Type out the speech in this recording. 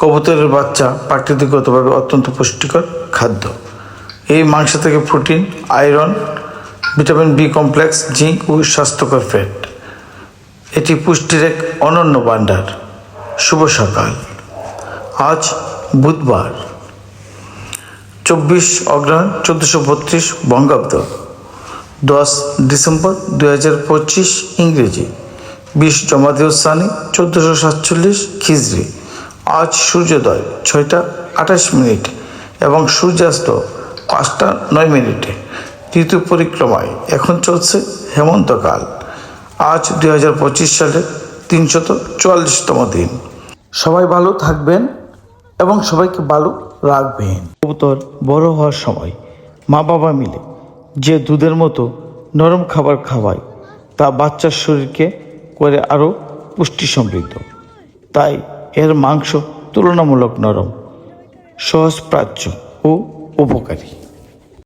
কবুতরের বাচ্চা প্রাকৃতিকগতভাবে অত্যন্ত পুষ্টিকর খাদ্য। এই মাংস থেকে protein, iron, vitamin B complex, zinc ও স্বাস্থ্যকর ফ্যাট। এটি পুষ্টির এক অনন্য ভাণ্ডার। শুভ সকাল। আজ বুধবার, চব্বিশ অগ্রহায়ণ চোদ্দোশো বত্রিশ বঙ্গাব্দ, দশ ডিসেম্বর দু হাজার পঁচিশ ইংরেজি, বিশ জমাদিউসানি চোদ্দোশো সাতচল্লিশ খিজরি আজ সূর্যোদয় ছয়টা আঠাশ মিনিট এবং সূর্যাস্ত পাঁচটা নয় মিনিটে। ঋতু পরিক্রমায় এখন চলছে হেমন্তকাল। আজ দুই হাজার পঁচিশ সালের তিনশত চুয়াল্লিশতম দিন। সবাই ভালো থাকবেন এবং সবাইকে ভালো রাখবেন। কবুতর বড় হওয়ার সময় মা বাবা মিলে যে দুধের মতো নরম খাবার খাওয়ায়, তা বাচ্চার শরীরকে করে আরও পুষ্টি সমৃদ্ধ তাই এর মাংস তুলনামূলক নরম সহজ প্রাচ্য ও উপকারী।